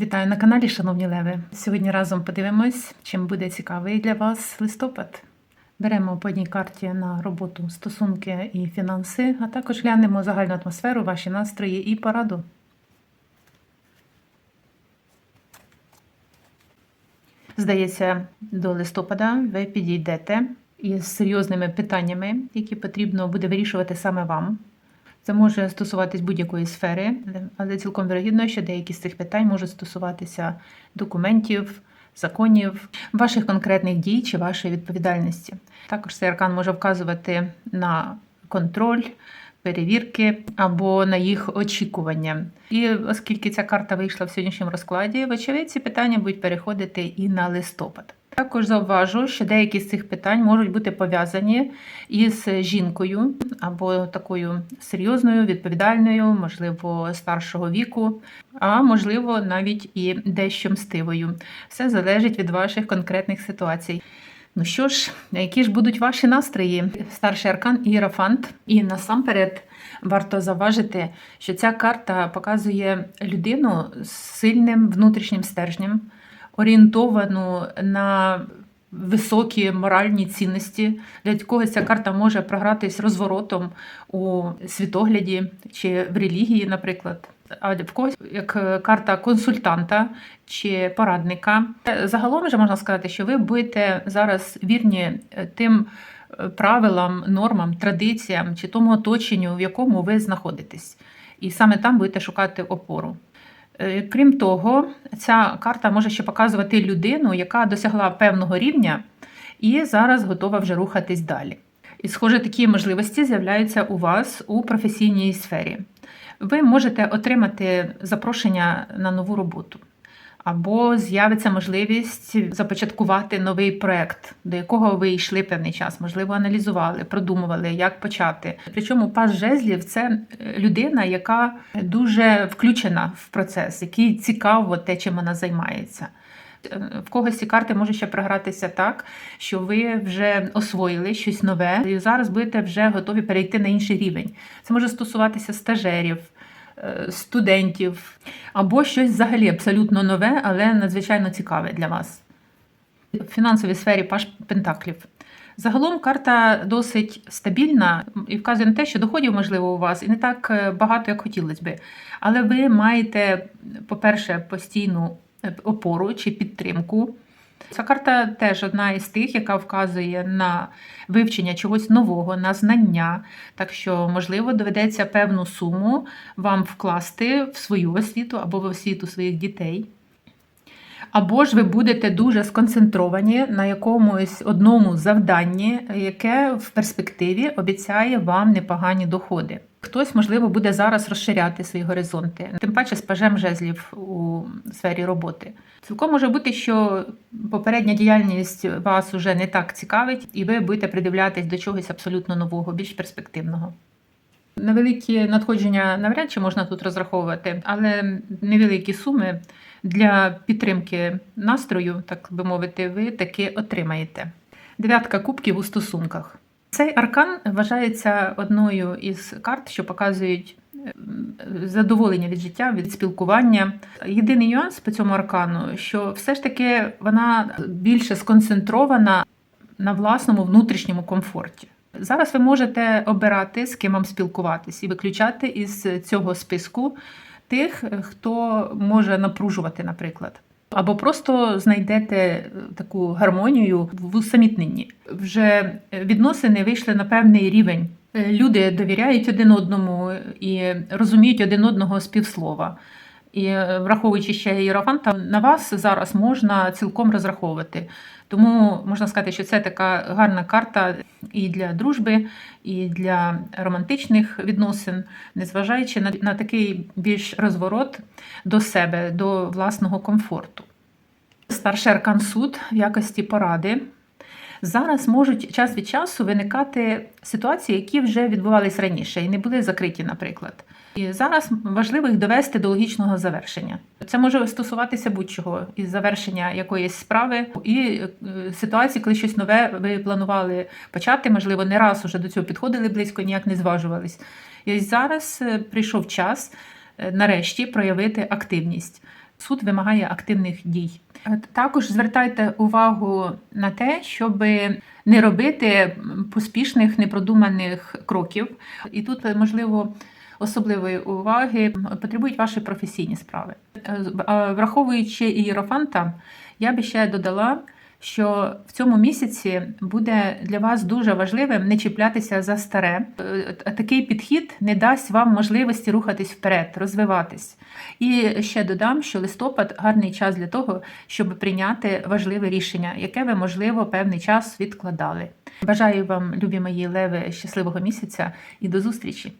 Вітаю на каналі, шановні леви. Сьогодні разом подивимось, чим буде цікавий для вас листопад. Беремо по одній карті на роботу стосунки і фінанси, а також глянемо загальну атмосферу, ваші настрої і пораду. Здається, до листопада ви підійдете із серйозними питаннями, які потрібно буде вирішувати саме вам. Це може стосуватись будь-якої сфери, але цілком вірогідно, що деякі з цих питань можуть стосуватися документів, законів, ваших конкретних дій чи вашої відповідальності. Також цей аркан може вказувати на контроль, перевірки або на їх очікування. І оскільки ця карта вийшла в сьогоднішньому розкладі, вочевидь, ці питання будуть переходити і на листопад. Також зауважу, що деякі з цих питань можуть бути пов'язані із жінкою або такою серйозною, відповідальною, можливо, старшого віку, а можливо, навіть і дещо мстивою. Все залежить від ваших конкретних ситуацій. Ну що ж, які ж будуть ваші настрої? Старший аркан Іерофант. І насамперед варто заважити, що ця карта показує людину з сильним внутрішнім стержнем орієнтовану на високі моральні цінності. Для когось ця карта може програтись розворотом у світогляді чи в релігії, наприклад. А в когось як карта консультанта чи порадника. Загалом вже можна сказати, що ви будете зараз вірні тим правилам, нормам, традиціям чи тому оточенню, в якому ви знаходитесь. І саме там будете шукати опору. Е, Крім того, ця карта може ще показувати людину, яка досягла певного рівня і зараз готова вже рухатись далі. І, схоже, такі можливості з'являються у вас у професійній сфері. Ви можете отримати запрошення на нову роботу, або з'явиться можливість започаткувати новий проект, до якого ви йшли певний час, можливо, аналізували, продумували, як почати. Причому пас жезлів це людина, яка дуже включена в процес, який цікаво те, чим вона займається. В когось ці карти може ще програтися так, що ви вже освоїли щось нове, і зараз будете вже готові перейти на інший рівень. Це може стосуватися стажерів, е, студентів або щось взагалі абсолютно нове, але надзвичайно цікаве для вас. В фінансовій сфері Паш Пентаклів. Загалом карта досить стабільна і вказує на те, що доходів, можливо, у вас і не так е, багато, як хотілося би. Але ви маєте, по-перше, постійну опору чи підтримку. Ця карта теж одна із тих, яка вказує на вивчення чогось нового, на знання. Так що, можливо, доведеться певну суму вам вкласти в свою освіту або в освіту своїх дітей. Або ж ви будете дуже сконцентровані на якомусь одному завданні, яке в перспективі обіцяє вам непогані доходи. Хтось, можливо, буде зараз розширяти свої горизонти, тим паче з пажем жезлів у сфері роботи. Цілком може бути, що попередня діяльність вас уже не так цікавить, і ви будете придивлятись до чогось абсолютно нового, більш перспективного. Невеликі надходження навряд чи можна тут розраховувати, але невеликі суми для підтримки настрою, так би мовити, ви таки отримаєте. Дев'ятка кубків у стосунках. Цей аркан вважається одною із карт, що показують задоволення від життя, від спілкування. Єдиний нюанс по цьому аркану, що все ж таки вона більше сконцентрована на власному внутрішньому комфорті. Зараз ви можете обирати, з ким вам спілкуватись, і виключати із цього списку тих, хто може напружувати, наприклад. Або просто знайдете таку гармонію в усамітненні. Вже відносини вийшли на певний рівень. Люди довіряють один одному і розуміють один одного співслова. І враховуючи ще іерофанта, на вас зараз можна цілком розраховувати. Тому можна сказати, що це така гарна карта і для дружби, і для романтичних відносин, незважаючи на, на такий більш розворот до себе, до власного комфорту. Старший аркан суд в якості поради. Зараз можуть час від часу виникати ситуації, які вже відбувались раніше і не були закриті, наприклад. І зараз важливо їх довести до логічного завершення. Це може стосуватися будь-чого із завершення якоїсь справи і е, ситуації, коли щось нове ви планували почати, можливо, не раз уже до цього підходили близько, ніяк не зважувались. І ось зараз е, прийшов час е, нарешті проявити активність. Суд вимагає активних дій. Е, Також звертайте увагу на те, щоб не робити поспішних непродуманих кроків. І тут, е, можливо, особливої уваги потребують ваші професійні справи. Е, Враховуючи ієрофанта, я би ще додала, що в цьому місяці буде для вас дуже важливим не чіплятися за старе. Е, Такий підхід не дасть вам можливості рухатись вперед, розвиватись. І ще додам, що листопад гарний час для того, щоб прийняти важливе рішення, яке ви, можливо, певний час відкладали. Бажаю вам, любі мої леви, щасливого місяця і до зустрічі!